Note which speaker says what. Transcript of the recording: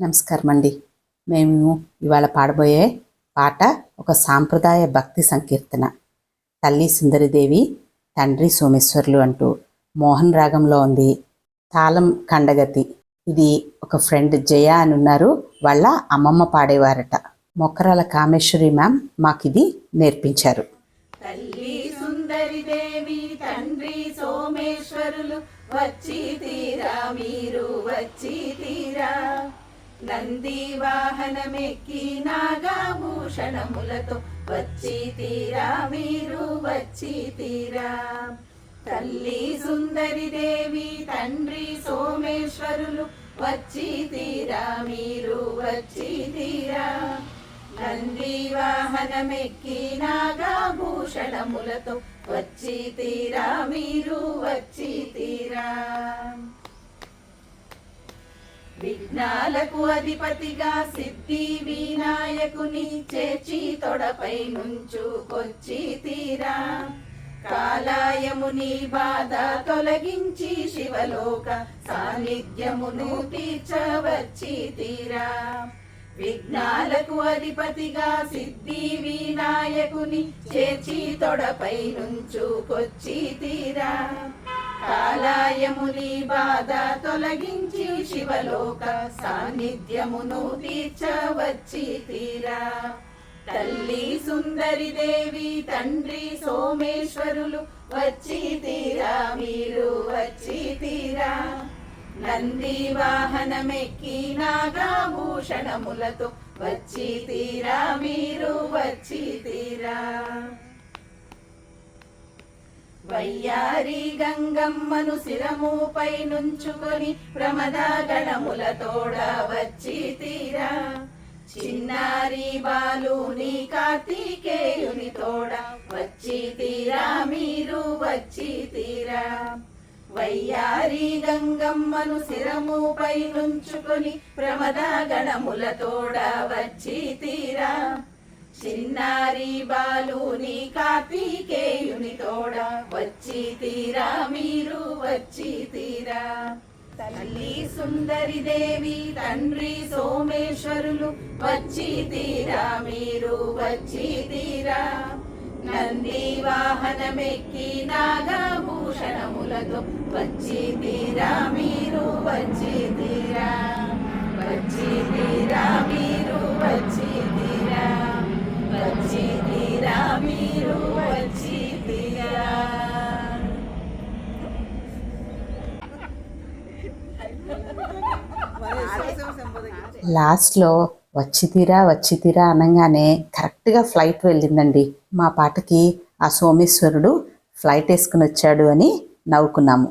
Speaker 1: నమస్కారం అండి మేము ఇవాళ పాడబోయే పాట ఒక సాంప్రదాయ భక్తి సంకీర్తన. తల్లి సుందరిదేవి తండ్రి సోమేశ్వర్లు అంటూ మోహన్ రాగంలో ఉంది. తాళం కండగతి. ఇది ఒక ఫ్రెండ్ జయ అని ఉన్నారు. వాళ్ళ అమ్మమ్మ పాడేవారట. మొక్కరాల కామేశ్వరి మ్యామ్ మాకు ఇది నేర్పించారు.
Speaker 2: తల్లి సుందరి దేవి తండ్రి సోమేశ్వరులు వచ్చి తీరా మీరు వచ్చి తీరా. నందివాహనమెక్కి నాగాభూషణములతో వచ్చి తీరా మీరు వచ్చి తీరా తల్లి సుందరి దేవి తండ్రి సోమేశ్వరులు వచ్చి తీరా మీరు వచ్చి తీరా నందివాహనమెక్కి నాగాభూషణములతో వచ్చి తీరా మీరు వచ్చి తీరా విఘ్నాలకు అధిపతిగా సిద్ధి వినాయకుని చేర్చి తొడపై నుంచుకొచ్చి తీరా. కాలాయముని బాధ తొలగించి శివలోక సాన్నిధ్యమును తీర్చవచ్చి తీరా. విఘ్నాలకు అధిపతిగా సిద్ధి వినాయకుని చేర్చి తొడపై నుంచుకొచ్చి తీరా. కాలాయముని బాధ తొలగించి శివలోక సాన్నిధ్యమును తీర్చవచ్చి తీరా. తల్లి సుందరి దేవి తండ్రి సోమేశ్వరులు వచ్చి తీరా మీరు వచ్చి తీరా. నంది వాహనమెక్కి నాగాభూషణములతో వచ్చి తీరా మీరు వచ్చి తీరా. వయ్యారి గంగమ్మను శిరముపై నుంచుకొని ప్రమద గణములతోడ వచ్చి తీరా. చిన్నారి బాలుని కార్తీకేయుని తోడ వచ్చి తీరా మీరు వచ్చి తీరా. వయ్యారి గంగమ్మను శిరముపై నుంచుకొని ప్రమద గణములతోడ వచ్చి తీరా. చిన్నారి బాలుని కాపీకేయుని తోడ వచ్చి తీరా మీరు వచ్చి తీరా. తల్లి సుందరి దేవి తండ్రి సోమేశ్వరులు వచ్చి తీరా మీరు వచ్చి తీరా. నంది వాహనమెక్కి నాగభూషణములతో వచ్చి తీరా.
Speaker 1: లాస్ట్లో వచ్చితీరా వచ్చితీరా అనగానే కరెక్ట్గా ఫ్లైట్ వెళ్ళిందండి. మా పాటకి ఆ సోమేశ్వరుడు ఫ్లైట్ వేసుకుని వచ్చాడు అని నవ్వుకున్నాము.